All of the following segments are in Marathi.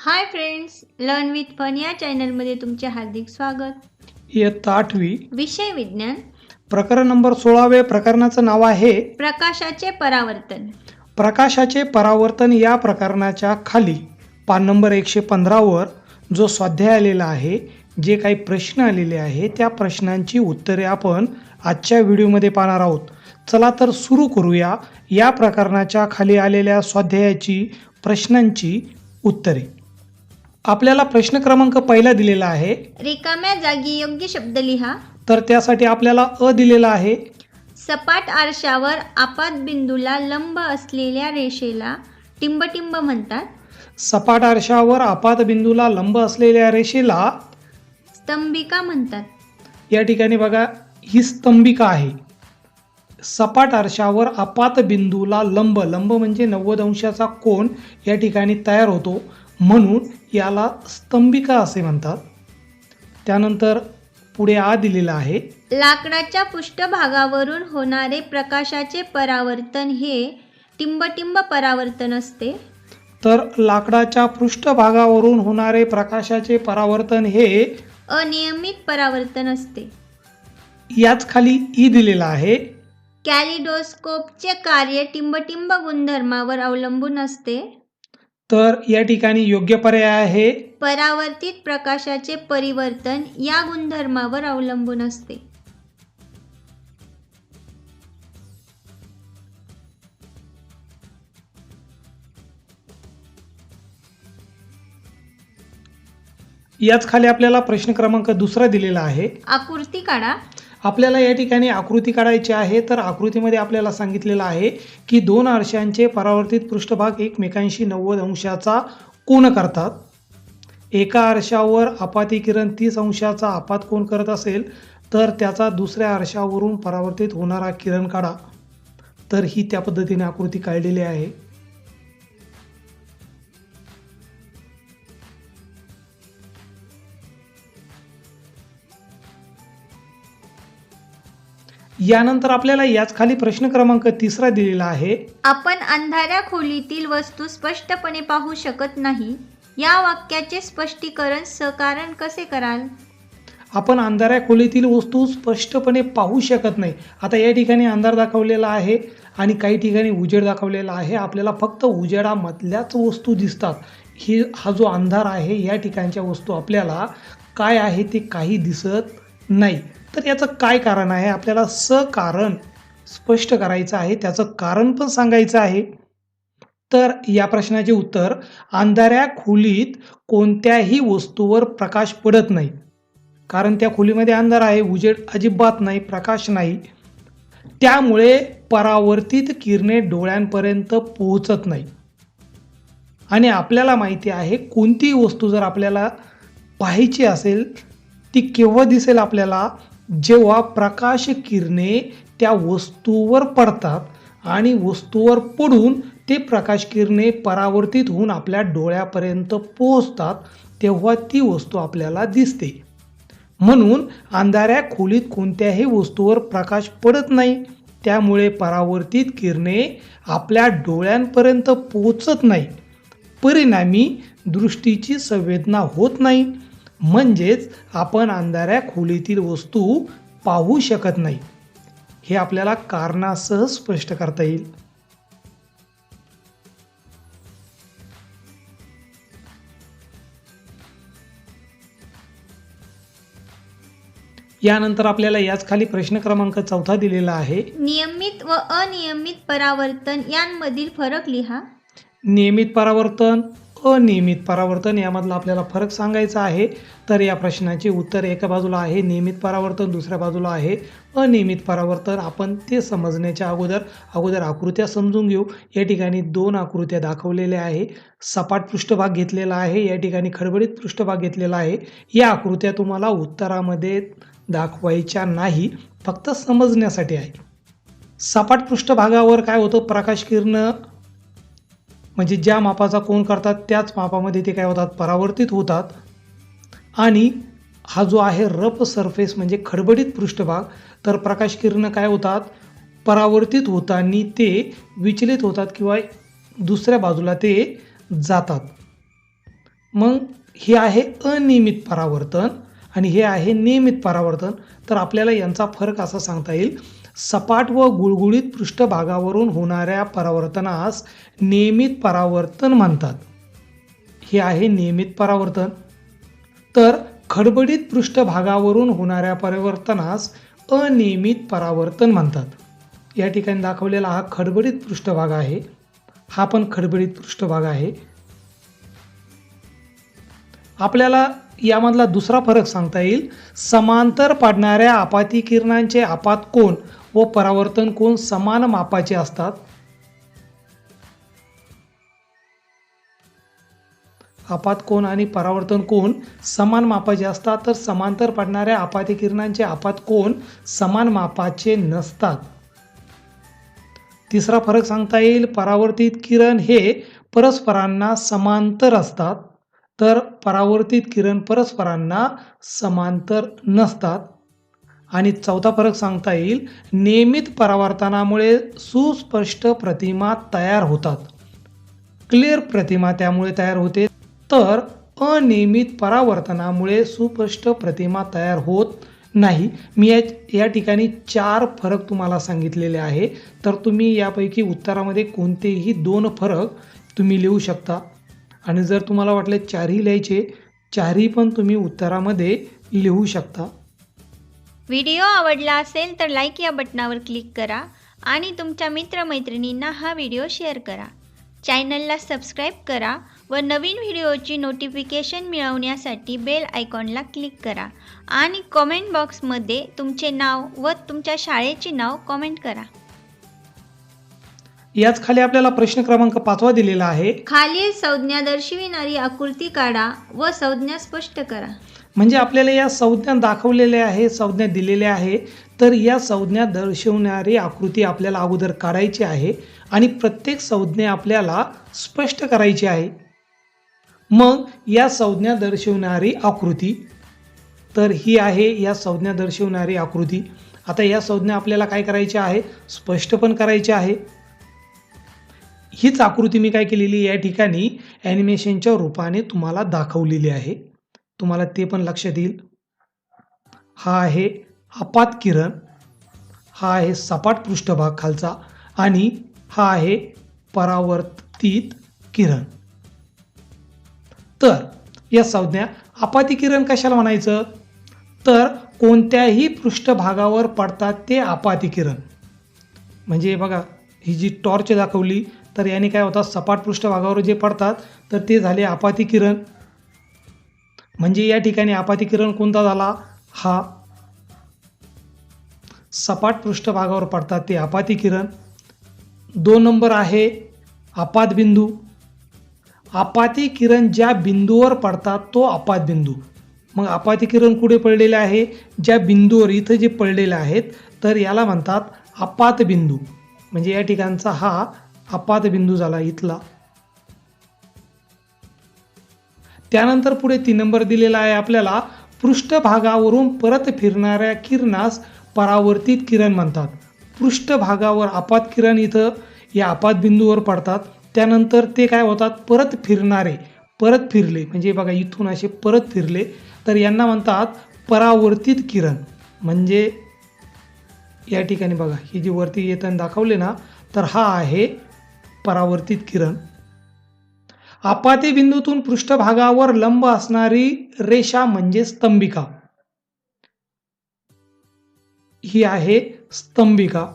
Hi friends learn with fun या चॅनलमध्ये तुमचे हार्दिक स्वागत. इयत्ता आठवी. विषय विज्ञान. प्रकरण नंबर सोळावे प्रकरणाचं नाव आहे प्रकाशाचे परावर्तन. प्रकाशाचे परावर्तन या प्रकरणाच्या खाली. पान नंबर एकशे पंधरावर जो स्वाध्याय आलेला आहे जे काही प्रश्न आलेले आहे त्या प्रश्नांची उत्तरे आपण आजच्या व्हिडिओमध्ये पाहणार आहोत. चला तर सुरू करूया या प्रकरणाच्या खाली आलेल्या स्वाध्यायाची प्रश्नांची उत्तरे. आपल्याला प्रश्न क्रमांक पहिला दिलेला आहे. रिकाम्या जागी योग्य शब्द लिहा. तर त्यासाठी आपल्याला अ दिलेला आहे. सपाट आरशावर आपात बिंदूला लंब असलेल्या रेषेला टिंबटिंब म्हणतात. सपाट आरशावर आपात बिंदूला लंब असलेल्या रेषेला स्तंभिका म्हणतात. या ठिकाणी बघा ही स्तंभिका आहे. सपाट आरशावर आपात बिंदूला लंब लंब म्हणजे नव्वद अंशाचा कोन या ठिकाणी तयार होतो. म्हणून याला स्तंभिका असे म्हणतात. त्यानंतर पुढे आ दिलेला आहे. लाकडाच्या पृष्ठभागावरून होणारे प्रकाशाचे परावर्तन हे टिंबटिंब परावर्तन असते. तर लाकडाच्या पृष्ठभागावरून होणारे प्रकाशाचे परावर्तन हे अनियमित परावर्तन असते. याच खाली ई दिलेला आहे. कॅलिडोस्कोपचे कार्य टिंबटिंब गुणधर्मावर अवलंबून असते. तर या ठिकाणी योग्य पर्याय आहे. परावर्तित प्रकाशाचे परिवर्तन या गुणधर्मावर अवलंबून असते. याच खाली आपल्याला प्रश्न क्रमांक दुसरा दिलेला आहे. आकृती काढा. आपल्याला या ठिकाणी आकृती काढायची आहे. तर आकृतीमध्ये आपल्याला सांगितलेलं आहे की दोन आरशांचे परावर्तित पृष्ठभाग एकमेकांशी नव्वद अंशाचा कोण करतात. एका आरशावर आपाती किरण तीस अंशाचा आपात कोण करत असेल तर त्याचा दुसऱ्या आरशावरून परावर्तित होणारा किरण काढा. तर ही त्या पद्धतीने आकृती काढलेली आहे. यानंतर आपल्याला याच खाली प्रश्न क्रमांक तिसरा दिलेला आहे. आपण अंधाऱ्या खोलीतील वस्तू स्पष्टपणे पाहू शकत नाही. या वाक्याचे स्पष्टीकरण सकारण कसे कराल? आपण अंधाऱ्या खोलीतील वस्तू स्पष्टपणे पाहू शकत नाही. आता या ठिकाणी अंधार दाखवलेला आहे आणि काही ठिकाणी उजेड दाखवलेला आहे. आपल्याला फक्त उजेडामधल्याच वस्तू दिसतात. ही हा जो अंधार आहे या ठिकाणच्या वस्तू आपल्याला काय आहे ते काही दिसत नाही. तर याचं काय कारण आहे? आपल्याला सकारण स्पष्ट करायचं आहे. त्याचं कारण पण सांगायचं आहे. तर या प्रश्नाचे उत्तर अंधाऱ्या खोलीत कोणत्याही वस्तूवर प्रकाश पडत नाही. कारण त्या खोलीमध्ये अंधार आहे उजेड अजिबात नाही प्रकाश नाही. त्यामुळे परावर्तित किरणे डोळ्यांपर्यंत पोहोचत नाही. आणि आपल्याला माहिती आहे कोणतीही वस्तू जर आपल्याला पाहायची असेल ती केव्हा दिसेल आपल्याला? जेव्हा प्रकाश किरणे त्या वस्तूवर पडतात आणि वस्तूवर पडून ते प्रकाश किरणे परावर्तित होऊन आपल्या डोळ्यापर्यंत पोहोचतात तेव्हा ती वस्तू आपल्याला दिसते. म्हणून अंधाऱ्या खोलीत कोणत्याही वस्तूवर प्रकाश पडत नाही. त्यामुळे परावर्तित किरणे आपल्या डोळ्यांपर्यंत पोचत नाही परिणामी दृष्टीची संवेदना होत नाही. म्हणजेच आपण अंधाऱ्या खोलीतील वस्तू पाहू शकत नाही. हे आपल्याला कारणासह स्पष्ट करता येईल. यानंतर आपल्याला याच खाली प्रश्न क्रमांक चौथा दिलेला आहे. नियमित व अनियमित परावर्तन यांमधील फरक लिहा. नियमित परावर्तन अनियमित परावर्तन यामधला आपल्याला फरक सांगायचा आहे. तर या प्रश्नाचे उत्तर एका बाजूला आहे नियमित परावर्तन दुसऱ्या बाजूला आहे. अनियमित परावर्तन आपण ते समजण्याच्या अगोदर अगोदर आकृत्या समजून घेऊ. या ठिकाणी दोन आकृत्या दाखवलेल्या आहे. सपाट पृष्ठभाग घेतलेला आहे या ठिकाणी खडबडीत पृष्ठभाग घेतलेला आहे. या आकृत्या तुम्हाला उत्तरामध्ये दाखवायच्या नाही फक्त समजण्यासाठी आहे. सपाट पृष्ठभागावर काय होतं? प्रकाश किरण म्हणजे ज्या मापाचा कोण करतात त्याच मापामध्ये ते काय होतात परावर्तित होतात. आणि हा जो आहे रफ सरफेस म्हणजे खडबडीत पृष्ठभाग तर प्रकाश किरणं काय होतात? परावर्तित होताना ते विचलित होतात किंवा दुसऱ्या बाजूला ते जातात. मग हे आहे अनियमित परावर्तन आणि हे आहे नियमित परावर्तन. तर आपल्याला यांचा फरक असा सांगता येईल. सपाट व गुळगुळीत पृष्ठभागावरून होणाऱ्या परावर्तनास नियमित परावर्तन म्हणतात. हे आहे नियमित परावर्तन. तर खडबडीत पृष्ठभागावरून होणाऱ्या परावर्तनास अनियमित परावर्तन म्हणतात. या ठिकाणी दाखवलेला हा खडबडीत पृष्ठभाग आहे. हा पण खडबडीत पृष्ठभाग आहे. आपल्याला यामधला दुसरा फरक सांगता येईल. समांतर पडणाऱ्या आपाती किरणांचे आपात कोण व परावर्तन कोन समान मापाचे असतात? आपात कोन आणि परावर्तन कोन समान मापाचे असतात? तर समांतर पडणाऱ्या आपाती किरणांचे आपात कोन समान मापाचे नसतात. तिसरा फरक सांगता येईल परावर्तित किरण हे परस्परांना समांतर असतात. तर परावर्तित किरण परस्परांना समांतर नसतात. आणि चौथा फरक सांगता येईल नियमित परावर्तनामुळे सुस्पष्ट प्रतिमा तयार होतात. क्लिअर प्रतिमा त्यामुळे तयार होते तर अनियमित परावर्तनामुळे सुस्पष्ट प्रतिमा तयार होत नाही. मी या या ठिकाणी चार फरक तुम्हाला सांगितलेले आहे तर तुम्ही यापैकी उत्तरामध्ये कोणतेही दोन फरक तुम्ही लिहू शकता. आणि जर तुम्हाला वाटले चारही लिहायचे चारही पण तुम्ही उत्तरामध्ये लिहू शकता. व्हिडिओ आवडला असेल तर लाईक या बटनावर क्लिक करा आणि तुमच्या मित्रमैत्रिणींना हा व्हिडिओ शेअर करा. चॅनलला सबस्क्राईब करा व नवीन व्हिडिओची नोटिफिकेशन मिळवण्यासाठी बेल आयकॉनला क्लिक करा आणि कॉमेंट बॉक्समध्ये तुमचे नाव व तुमच्या शाळेचे नाव कॉमेंट करा. याच खाली आपल्याला प्रश्न क्रमांक पाचवा दिलेला आहे. खालील संज्ञा दर्शविणारी आकृती काढा व संज्ञा स्पष्ट करा. म्हणजे आपल्याला या संज्ञा दाखवलेल्या आहे संज्ञा दिलेल्या आहे. तर या संज्ञा दर्शवणारी आकृती आपल्याला अगोदर काढायची आहे आणि प्रत्येक संज्ञा आपल्याला स्पष्ट करायची आहे. मग या संज्ञा दर्शवणारी आकृती तर ही आहे या संज्ञा दर्शवणारी आकृती. आता या संज्ञा आपल्याला काय करायची आहे? स्पष्ट पण करायची आहे. हीच आकृती मी काय केलेली या ठिकाणी ॲनिमेशनच्या रूपाने तुम्हाला दाखवलेली आहे. तुम्हाला ते पण लक्षात येईल हा आहे अपात किरण हा आहे सपाट पृष्ठभाग खालचा आणि हा आहे परावर्तित किरण. तर या संज्ञा अपाती किरण कशाला म्हणायचं? तर कोणत्याही पृष्ठभागावर पडतात ते अपाती किरण. म्हणजे बघा ही जी टॉर्च दाखवली तर याने काय होतात? सपाट पृष्ठभागावर जे पडतात तर ते झाले आपाती किरण. म्हणजे या ठिकाणी आपाती किरण कोणता झाला? हा. सपाट पृष्ठभागावर पडतात ते आपाती किरण दोन नंबर आहे आपात बिंदू आपाती किरण ज्या बिंदूवर पडतात तो आपात बिंदू मग आपाती किरण कुठे पडलेले आहे? ज्या बिंदूवर इथं जे पडलेले आहेत तर याला म्हणतात आपात बिंदू म्हणजे या ठिकाणचा हा आपात बिंदू झाला इथला. त्यानंतर पुढे तीन नंबर दिलेला आहे आपल्याला पृष्ठभागावरून परत फिरणाऱ्या किरणास परावर्तित किरण म्हणतात. पृष्ठभागावर आपात किरण इथं या आपात बिंदूवर पडतात. त्यानंतर ते काय होतात? परत फिरणारे परत फिरले. म्हणजे बघा इथून असे परत फिरले. तर यांना म्हणतात परावर्तित किरण. म्हणजे या ठिकाणी बघा ही जी वरती येताना दाखवले ना तर हा आहे परावर्तित किरण. आपाती बिंदूतून पृष्ठभागावर लंब असणारी रेषा म्हणजे स्तंभिका. ही आहे स्तंभिका.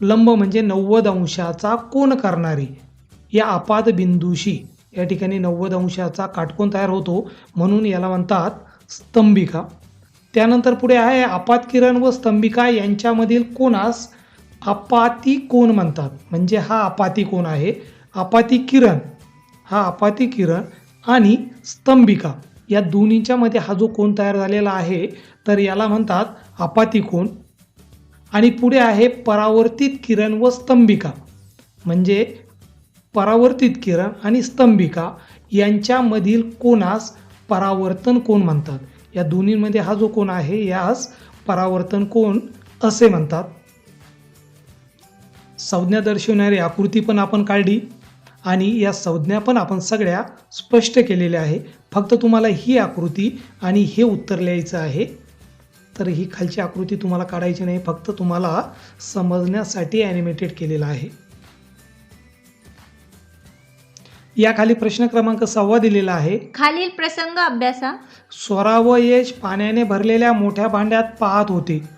लंब म्हणजे नव्वद अंशाचा कोण करणारी. या आपात बिंदूशी या ठिकाणी नव्वद अंशाचा काटकोन तयार होतो म्हणून याला म्हणतात स्तंभिका. त्यानंतर पुढे आहे आपात किरण व स्तंभिका यांच्यामधील कोणास आपाती कोण म्हणतात. म्हणजे हा आपाती कोण आहे. आपाती किरण हा आपाती किरण आणि स्तंभिका. या दोन्हीच्या मध्ये हा जो कोण तयार झालेला आहे तर याला म्हणतात आपाती कोण आणि पुढे आहे परावर्तित किरण व स्तंभिका. म्हणजे परावर्तित किरण आणि स्तंभिका यांच्यामधील कोणास परावर्तन कोण म्हणतात. या दोन्हीमध्ये हा जो कोण आहे यास परावर्तन कोण असे म्हणतात. संज्ञा दर्शवणारी आकृती पण आपण काढली. आणि या संज्ञा पण आपण सगळ्या स्पष्ट केलेल्या आहे. फक्त तुम्हाला ही आकृती आणि हे उत्तर लिहायचं आहे. तर ही खालची आकृती तुम्हाला काढायची नाही फक्त तुम्हाला समजण्यासाठी ॲनिमेटेड केलेलं आहे. या खाली प्रश्न क्रमांक सहावा दिलेला आहे. खालील प्रसंग अभ्यासा. स्वरा व यश पाण्याने भरलेल्या मोठ्या भांड्यात पाहत होते.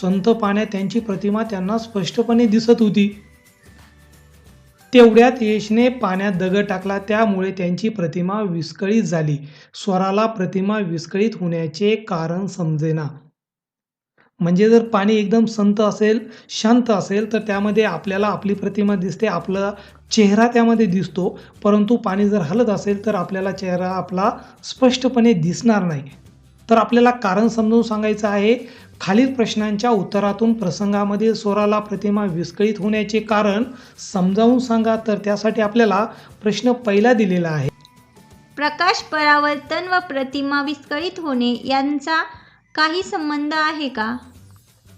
संत पाण्यात त्यांची प्रतिमा त्यांना स्पष्टपणे दिसत होती. तेवढ्यात यशने पाण्यात दगड टाकला. त्यामुळे त्यांची प्रतिमा विस्कळीत झाली. स्वराला प्रतिमा विस्कळीत होण्याचे कारण समजेना. म्हणजे जर पाणी एकदम संत असेल शांत असेल तर त्यामध्ये आपल्याला आपली प्रतिमा दिसते. आपला चेहरा त्यामध्ये दिसतो. परंतु पाणी जर हलत असेल तर आपल्याला चेहरा आपला स्पष्टपणे दिसणार नाही. तर आपल्याला कारण समजून सांगायचं आहे खालील प्रश्नांच्या उत्तरातून प्रसंगामध्ये स्वराला प्रतिमा विस्कळीत होण्याचे कारण समजावून सांगा तर त्यासाठी आपल्याला प्रश्न पहिला दिलेला आहे. प्रकाश परावर्तन व प्रतिमा विस्कळीत होणे यांचा काही संबंध आहे का?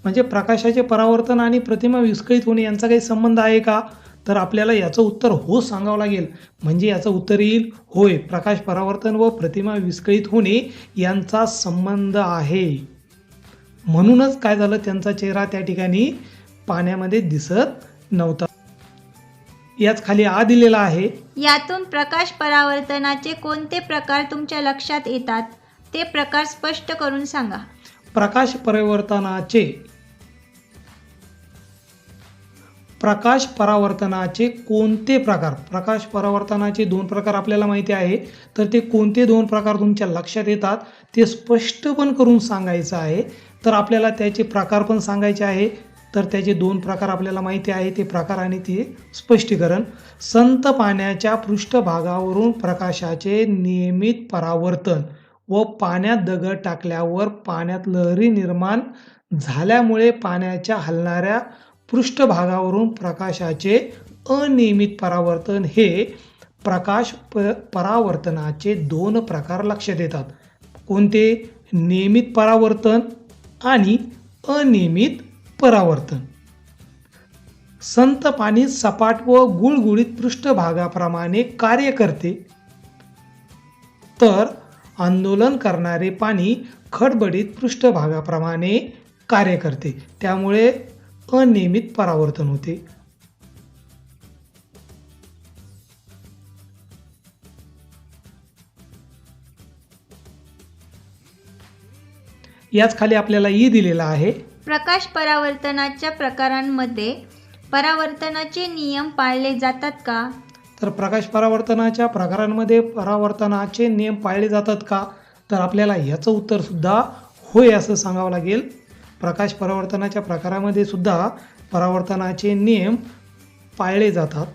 म्हणजे प्रकाशाचे परावर्तन आणि प्रतिमा विस्कळीत होणे यांचा काही संबंध आहे का? तर आपल्याला याचं उत्तर हो सांगावं लागेल. म्हणजे याचं उत्तर येईल होय प्रकाश परावर्तन व प्रतिमा विस्कळीत होणे यांचा संबंध आहे. म्हणूनच काय झालं त्यांचा चेहरा त्या ठिकाणी पाण्यामध्ये दिसत नव्हता. याच खाली आ दिलेला आहे. यातून प्रकाश परावर्तनाचे कोणते प्रकार तुमच्या लक्षात येतात? ते प्रकार स्पष्ट करून सांगा. प्रकाश परावर्तनाचे प्रकाश परावर्तनाचे कोणते प्रकार? प्रकाश परावर्तनाचे दोन प्रकार आपल्याला माहिती आहे. तर ते कोणते दोन प्रकार तुमच्या लक्षात येतात? ते स्पष्ट पण करून सांगायचं आहे. तर आपल्याला त्याचे प्रकार पण सांगायचे आहे. तर त्याचे दोन प्रकार आपल्याला माहिती आहे. ते प्रकार आणि ते स्पष्टीकरण. संत पाण्याच्या पृष्ठभागावरून प्रकाशाचे नियमित परावर्तन व पाण्यात दगड टाकल्यावर पाण्यात लहरी निर्माण झाल्यामुळे पाण्याच्या हलणाऱ्या पृष्ठभागावरून प्रकाशाचे अनियमित परावर्तन हे प्रकाश प परावर्तनाचे दोन प्रकार लक्षात येतात कोणते? नियमित परावर्तन आणि अनियमित परावर्तन. संत पाणी सपाट व गुळगुळीत पृष्ठभागाप्रमाणे कार्य करते. तर आंदोलन करणारे पाणी खडबडीत पृष्ठभागाप्रमाणे कार्य करते. त्यामुळे अनियमित परावर्तन होते. याच खाली आपल्याला ई दिलेला आहे. प्रकाश परावर्तनाच्या प्रकारांमध्ये परावर्तनाचे नियम पाळले जातात का? तर प्रकाश परावर्तनाच्या प्रकारांमध्ये परावर्तनाचे नियम पाळले जातात का? तर आपल्याला ह्याचं उत्तरसुद्धा होय असं सांगावं लागेल. प्रकाश परावर्तनाच्या प्रकारामध्ये सुद्धा परावर्तनाचे नियम पाळले जातात.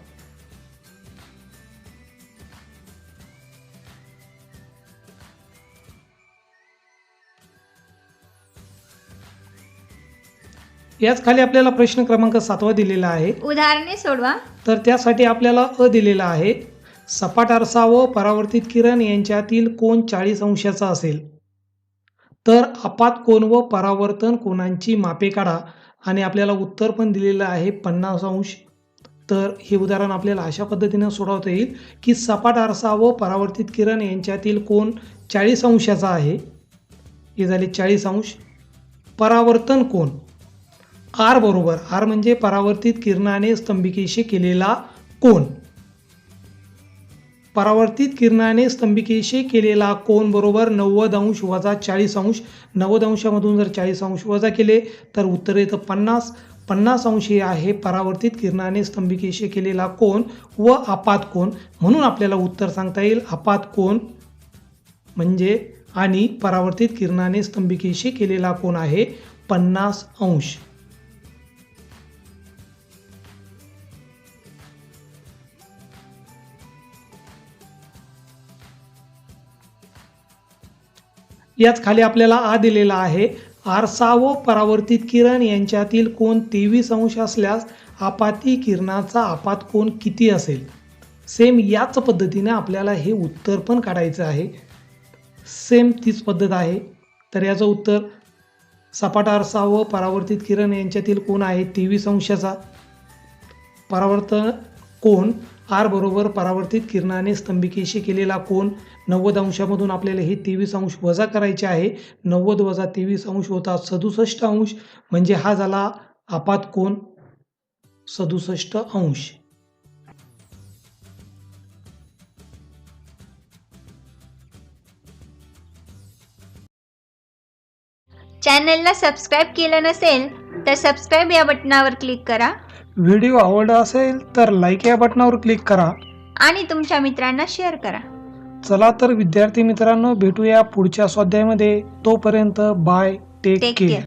याच खाली आपल्याला प्रश्न क्रमांक सातवा दिलेला आहे. उदाहरणे सोडवा. तर त्यासाठी आपल्याला अ दिलेला आहे. सपाट आरसा व परावर्तित किरण यांच्यातील कोन चाळीस अंशाचा असेल? तर आपात कोन व परावर्तन कोणांची मापे काढा. आणि आपल्याला उत्तर पण दिलेलं आहे पन्नास अंश. तर हे उदाहरण आपल्याला अशा पद्धतीनं सोडवता येईल की सपाट आरसा व परावर्तित किरण यांच्यातील कोण चाळीस अंशाचा आहे. हे झाले चाळीस अंश. परावर्तन कोण आर बरोबर. आर म्हणजे परावर्तित किरणाने स्तंभिकेशी केलेला कोण परावर्तित किरणाने स्तंभिकेशी केलेला कोन बरोबर नव्वद अंश वजा चाळीस अंश. नव्वद अंशामधून जर चाळीस अंश वजा केले तर उत्तर येतं पन्नास. पन्नास अंश हे आहे परावर्तित किरणाने स्तंभिकेशी केलेला कोन व आपात कोन. म्हणून आपल्याला उत्तर सांगता येईल आपात कोन म्हणजे आणि परावर्तित किरणाने स्तंभिकेशी केलेला कोन आहे पन्नास अंश. याच खाली आपल्याला आ दिलेला आहे. आरसा व परावर्तित किरण यांच्यातील कोण तेवीस अंश असल्यास आपाती किरणाचा आपात कोण किती असेल? सेम याच पद्धतीने आपल्याला हे उत्तर पण काढायचं आहे. सेम तीच पद्धत आहे. तर याचं उत्तर सपाट आरसा व परावर्तित किरण यांच्यातील कोण आहे तेवीस अंशाचा. परावर्तन कोण आर बरोबर परावर्तित किरणाने स्तंभिकेशी केलेला कोण नव्वद अंशामधून आपल्याला हे तेवीस अंश वजा करायचे आहे. नव्वद वजा तेवीस अंश होता सदुसष्ट अंश. म्हणजे हा झाला आपात कोण सदुसष्ट अंश. चॅनलला सबस्क्राईब केलं नसेल तर सबस्क्राईब या बटनावर क्लिक करा. व्हिडिओ आवडला असेल तर लाईक या बटनावर क्लिक करा. आणि तुमच्या मित्रांना शेअर करा. चला तर विद्यार्थी मित्रांनो भेटूया पुढच्या स्वाध्यायामध्ये तोपर्यंत बाय टेक केअर